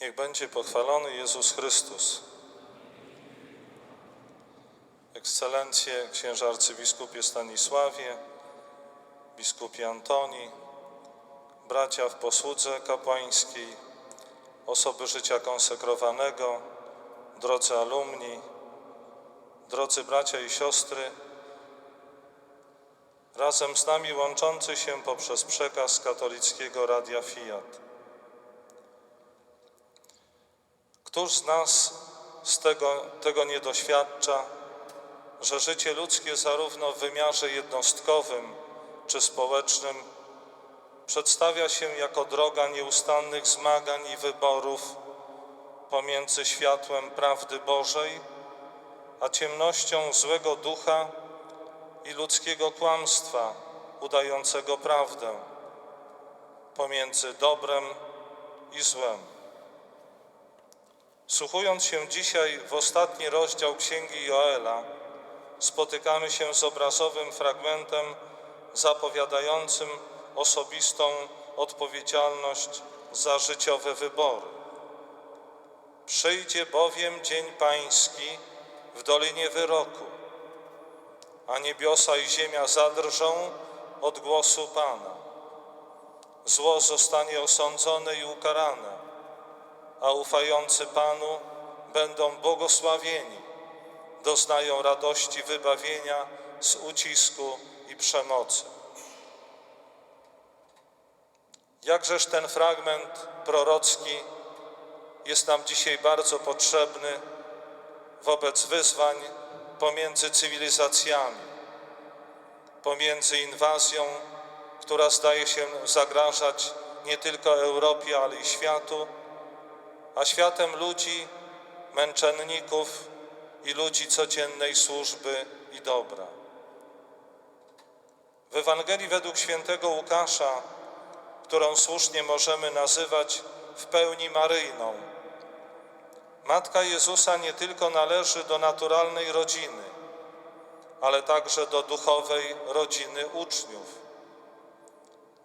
Niech będzie pochwalony Jezus Chrystus. Ekscelencje księża arcybiskupie Stanisławie, biskupie Antoni, bracia w posłudze kapłańskiej, osoby życia konsekrowanego, drodzy alumni, drodzy bracia i siostry, razem z nami łączący się poprzez przekaz katolickiego Radia Fiat. Któż z nas z tego, tego nie doświadcza, że życie ludzkie zarówno w wymiarze jednostkowym czy społecznym przedstawia się jako droga nieustannych zmagań i wyborów pomiędzy światłem prawdy Bożej, a ciemnością złego ducha i ludzkiego kłamstwa udającego prawdę, pomiędzy dobrem i złem. Słuchując się dzisiaj w ostatni rozdział Księgi Joela, spotykamy się z obrazowym fragmentem zapowiadającym osobistą odpowiedzialność za życiowe wybory. Przyjdzie bowiem dzień Pański w dolinie wyroku, a niebiosa i ziemia zadrżą od głosu Pana. Zło zostanie osądzone i ukarane a ufający Panu będą błogosławieni, doznają radości wybawienia z ucisku i przemocy. Jakżeż ten fragment prorocki jest nam dzisiaj bardzo potrzebny wobec wyzwań pomiędzy cywilizacjami, pomiędzy inwazją, która zdaje się zagrażać nie tylko Europie, ale i światu, a światem ludzi, męczenników i ludzi codziennej służby i dobra. W Ewangelii według świętego Łukasza, którą słusznie możemy nazywać w pełni maryjną, Matka Jezusa nie tylko należy do naturalnej rodziny, ale także do duchowej rodziny uczniów.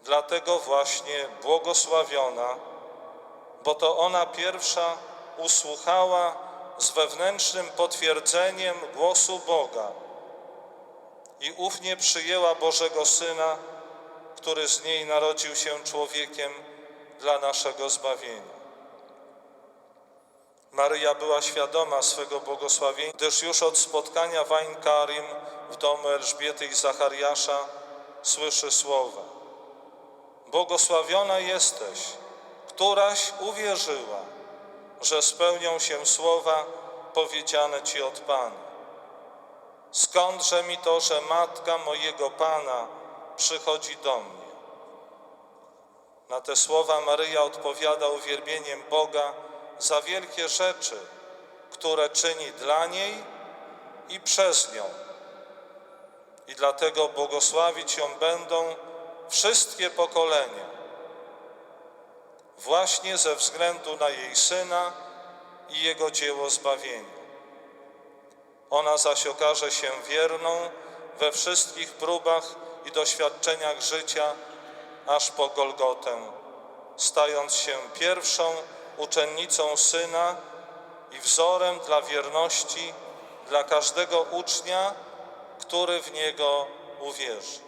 Dlatego właśnie błogosławiona, bo to ona pierwsza usłuchała z wewnętrznym potwierdzeniem głosu Boga i ufnie przyjęła Bożego Syna, który z niej narodził się człowiekiem dla naszego zbawienia. Maryja była świadoma swego błogosławieństwa, gdyż już od spotkania w Karim w domu Elżbiety i Zachariasza słyszy słowa. Błogosławiona jesteś, któraś uwierzyła, że spełnią się słowa powiedziane Ci od Pana. Skądże mi to, że matka mojego Pana przychodzi do mnie? Na te słowa Maryja odpowiada uwielbieniem Boga za wielkie rzeczy, które czyni dla niej i przez nią. I dlatego błogosławić ją będą wszystkie pokolenia właśnie ze względu na jej syna i jego dzieło zbawienia. Ona zaś okaże się wierną we wszystkich próbach i doświadczeniach życia, aż po Golgotę, stając się pierwszą uczennicą syna i wzorem dla wierności dla każdego ucznia, który w niego uwierzy.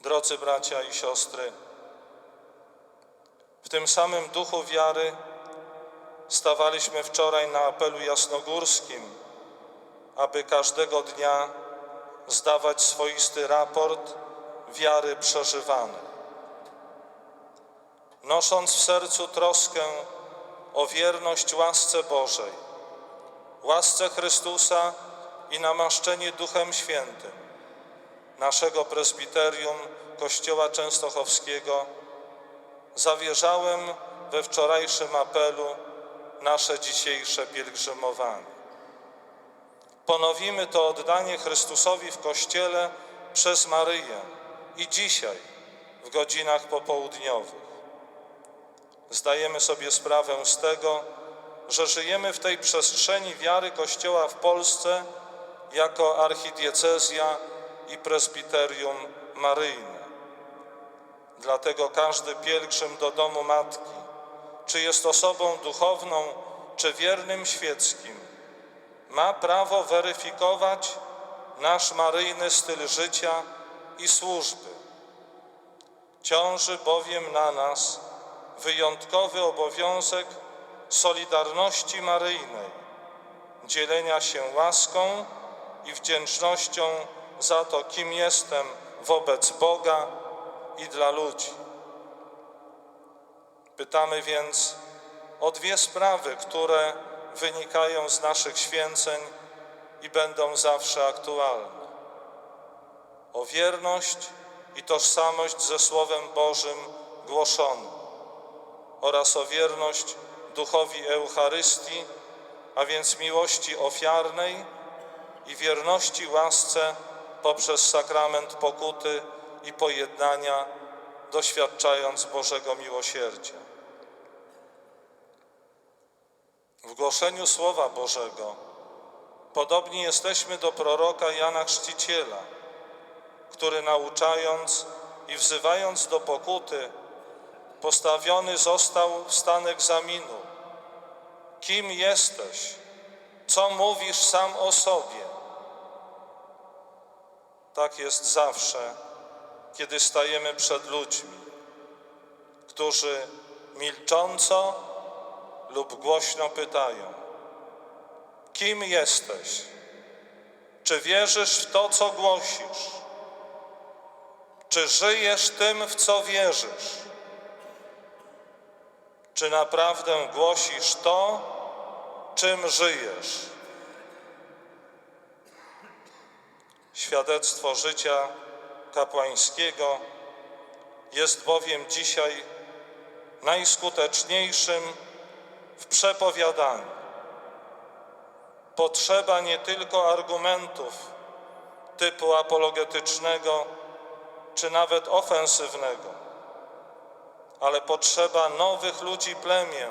Drodzy bracia i siostry, w tym samym duchu wiary stawaliśmy wczoraj na apelu jasnogórskim, aby każdego dnia zdawać swoisty raport wiary przeżywanej. Nosząc w sercu troskę o wierność łasce Bożej, łasce Chrystusa i namaszczenie Duchem Świętym, naszego prezbiterium Kościoła Częstochowskiego zawierzałem we wczorajszym apelu nasze dzisiejsze pielgrzymowanie. Ponowimy to oddanie Chrystusowi w Kościele przez Maryję i dzisiaj w godzinach popołudniowych. Zdajemy sobie sprawę z tego, że żyjemy w tej przestrzeni wiary Kościoła w Polsce jako archidiecezja i presbiterium maryjne. Dlatego każdy pielgrzym do domu Matki, czy jest osobą duchowną, czy wiernym świeckim, ma prawo weryfikować nasz maryjny styl życia i służby. Ciąży bowiem na nas wyjątkowy obowiązek solidarności maryjnej, dzielenia się łaską i wdzięcznością za to, kim jestem wobec Boga i dla ludzi. Pytamy więc o dwie sprawy, które wynikają z naszych święceń i będą zawsze aktualne. O wierność i tożsamość ze Słowem Bożym głoszonym oraz o wierność duchowi Eucharystii, a więc miłości ofiarnej i wierności łasce poprzez sakrament pokuty i pojednania, doświadczając Bożego miłosierdzia. W głoszeniu Słowa Bożego podobni jesteśmy do proroka Jana Chrzciciela, który nauczając i wzywając do pokuty, postawiony został w stan egzaminu. Kim jesteś? Co mówisz sam o sobie? Tak jest zawsze, kiedy stajemy przed ludźmi, którzy milcząco lub głośno pytają: Kim jesteś? Czy wierzysz w to, co głosisz? Czy żyjesz tym, w co wierzysz? Czy naprawdę głosisz to, czym żyjesz? Świadectwo życia kapłańskiego jest bowiem dzisiaj najskuteczniejszym w przepowiadaniu. Potrzeba nie tylko argumentów typu apologetycznego czy nawet ofensywnego, ale potrzeba nowych ludzi plemię,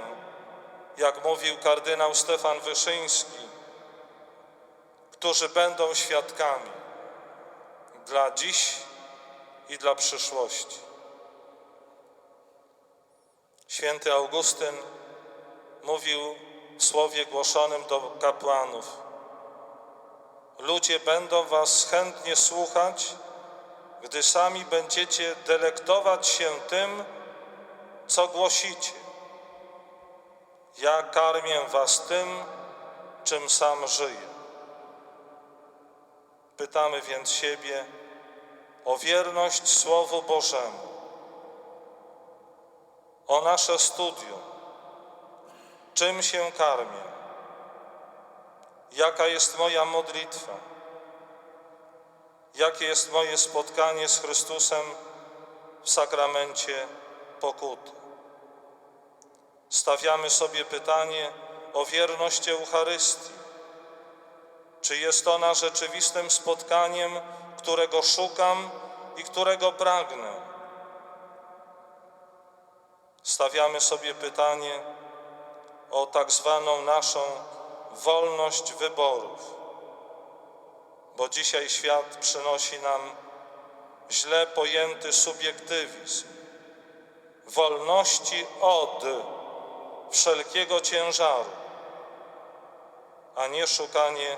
jak mówił kardynał Stefan Wyszyński, którzy będą świadkami dla dziś i dla przyszłości. Święty Augustyn mówił w słowie głoszonym do kapłanów: Ludzie będą Was chętnie słuchać, gdy sami będziecie delektować się tym, co głosicie. Ja karmię Was tym, czym sam żyję. Pytamy więc siebie o wierność Słowu Bożemu, o nasze studium, czym się karmię, jaka jest moja modlitwa, jakie jest moje spotkanie z Chrystusem w sakramencie pokuty. Stawiamy sobie pytanie o wierność Eucharystii. Czy jest ona rzeczywistym spotkaniem, którego szukam i którego pragnę? Stawiamy sobie pytanie o tak zwaną naszą wolność wyborów, bo dzisiaj świat przynosi nam źle pojęty subiektywizm wolności od wszelkiego ciężaru, a nie szukanie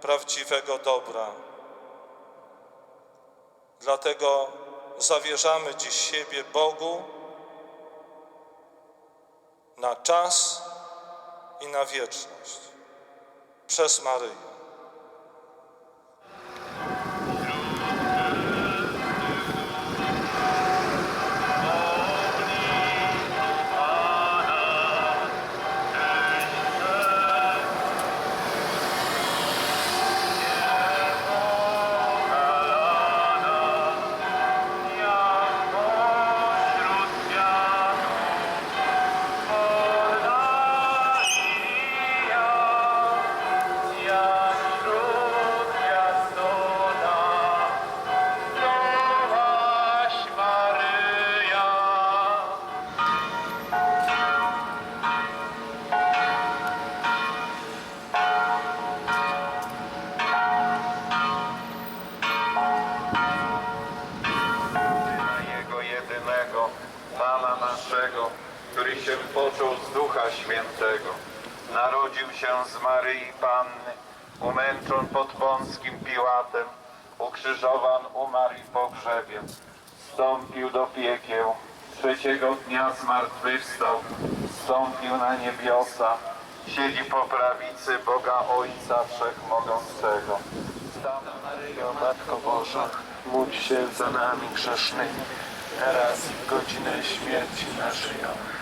prawdziwego dobra. Dlatego zawierzamy dziś siebie Bogu na czas i na wieczność przez Maryję. Począł z Ducha Świętego. Narodził się z Maryi Panny, umęczon pod Pąskim Piłatem, ukrzyżowan umarł i pogrzebie. Wstąpił do piekieł, trzeciego dnia zmartwychwstał, wstąpił na niebiosa, siedzi po prawicy Boga Ojca Wszechmogącego. Zdana Maryjo, Matko Boża, módl się za nami grzesznymi, teraz i w godzinę śmierci naszej. Amen.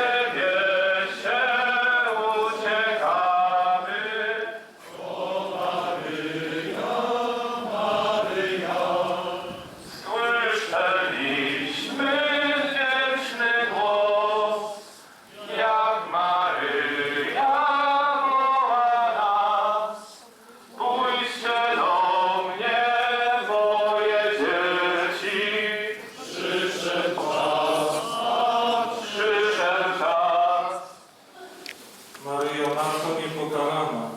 Matko niepokalana,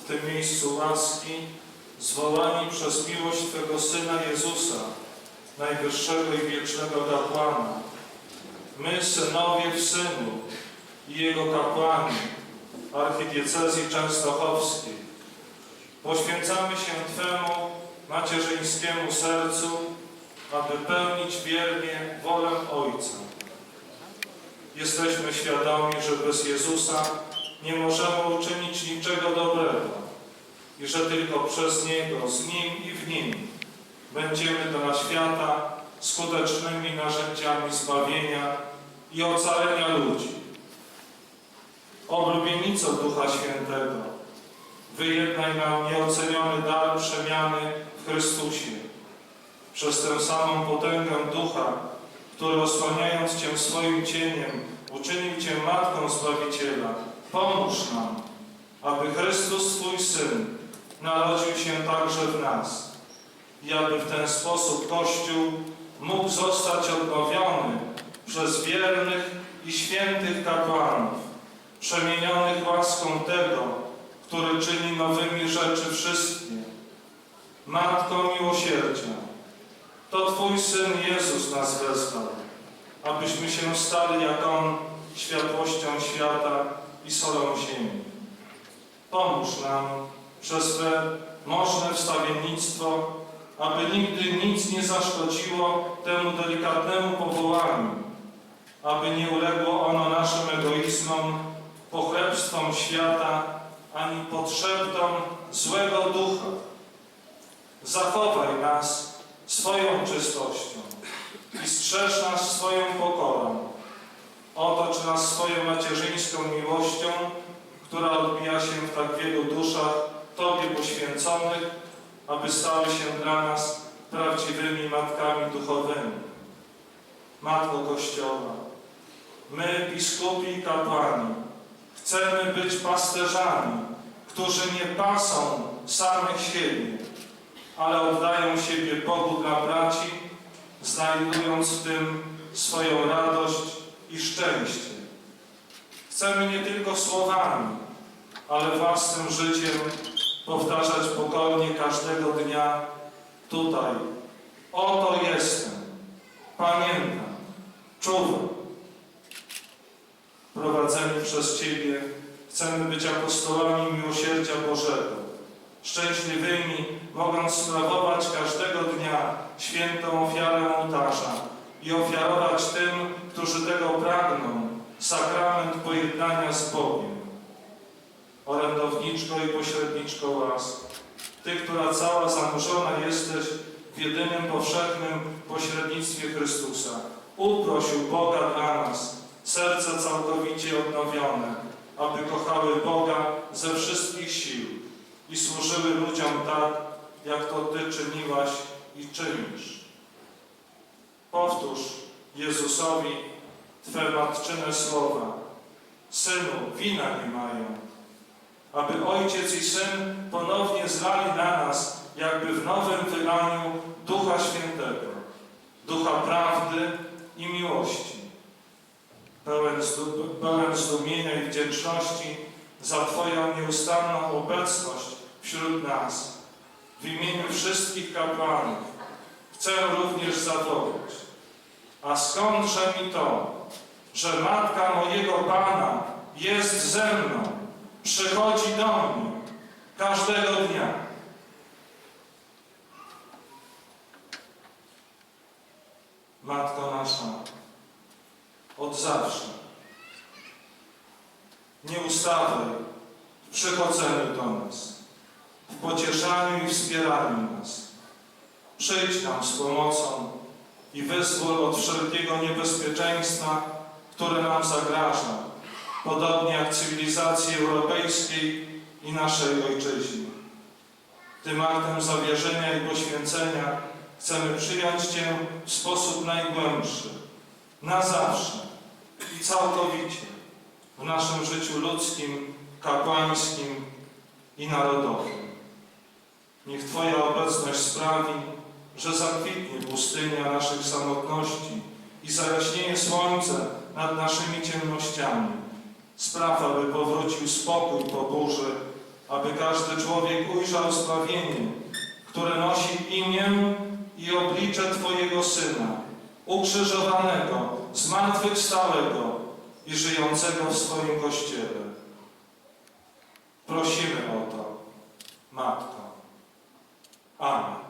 w tym miejscu łaski, zwołani przez miłość Twego Syna Jezusa, najwyższego i wiecznego kapłana, my, synowie w Synu i Jego kapłani archidiecezji częstochowskiej, poświęcamy się Twemu macierzyńskiemu sercu, aby pełnić wiernie wolę Ojca. Jesteśmy świadomi, że bez Jezusa nie możemy uczynić niczego dobrego i że tylko przez Niego, z Nim i w Nim będziemy dla świata skutecznymi narzędziami zbawienia i ocalenia ludzi. Oblubienico Ducha Świętego, wyjednaj nam nieoceniony dar przemiany w Chrystusie. Przez tę samą potęgę Ducha, który osłaniając Cię swoim cieniem, uczynił Cię Matką Zbawiciela, pomóż nam, aby Chrystus, Twój Syn, narodził się także w nas i aby w ten sposób Kościół mógł zostać odnowiony przez wiernych i świętych kapłanów, przemienionych łaską tego, który czyni nowymi rzeczy wszystkie. Matko miłosierdzia, to Twój Syn Jezus nas wezwał, abyśmy się stali jak On światłością świata i solą ziemi. Pomóż nam przez swe możne wstawiennictwo, aby nigdy nic nie zaszkodziło temu delikatnemu powołaniu, aby nie uległo ono naszym egoizmom, pochlebstwom świata, ani potrzebom złego ducha. Zachowaj nas swoją czystością i strzeż nas swoją pokorą. Otocz nas swoją macierzyńską miłością, która odbija się w tak wielu duszach Tobie poświęconych, aby stały się dla nas prawdziwymi matkami duchowymi. Matko Kościoła, my, biskupi i kapłani, chcemy być pasterzami, którzy nie pasą samych siebie, ale oddają siebie Bogu dla braci, znajdując w tym swoją radość i szczęście. Chcemy nie tylko słowami, ale własnym życiem powtarzać pokornie każdego dnia tutaj. Oto jestem, pamiętam, czuwam. Prowadzeni przez Ciebie chcemy być apostołami miłosierdzia Bożego, szczęśliwymi, mogąc sprawować każdego dnia świętą ofiarę ołtarza i ofiarować tym, którzy tego pragną, sakrament pojednania z Bogiem. Orędowniczko i pośredniczko łask, Ty, która cała zanurzona jesteś w jedynym powszechnym pośrednictwie Chrystusa, uprosił Boga dla nas, serce całkowicie odnowione, aby kochały Boga ze wszystkich sił i służyły ludziom tak, jak to Ty czyniłaś i czynisz. Powtórz Jezusowi Twe matczyne słowa. Synu, wina nie mają, aby Ojciec i Syn ponownie zlali na nas, jakby w nowym wylaniu Ducha Świętego, Ducha prawdy i miłości. Pełen, pełen zdumienia i wdzięczności za Twoją nieustanną obecność wśród nas. W imieniu wszystkich kapłanów chcę również zawołać. A skądże mi to, że matka mojego Pana jest ze mną, przychodzi do mnie każdego dnia. Matko nasza, od zawsze, nie ustawaj w przychodzeniu do nas, w pocieszaniu i wspieraniu nas. Przyjdź nam z pomocą i wyzwól od wszelkiego niebezpieczeństwa, które nam zagraża, podobnie jak cywilizacji europejskiej i naszej ojczyźnie. Tym aktem zawierzenia i poświęcenia chcemy przyjąć Cię w sposób najgłębszy, na zawsze i całkowicie w naszym życiu ludzkim, kapłańskim i narodowym. Niech Twoja obecność sprawi, że zakwitnie pustynia naszych samotności i zajaśnieje słońce nad naszymi ciemnościami. Spraw, aby powrócił spokój po burzy, aby każdy człowiek ujrzał zbawienie, które nosi imię i oblicze Twojego Syna, ukrzyżowanego, zmartwychwstałego i żyjącego w swoim Kościele. Prosimy o to, Matko. Амінь.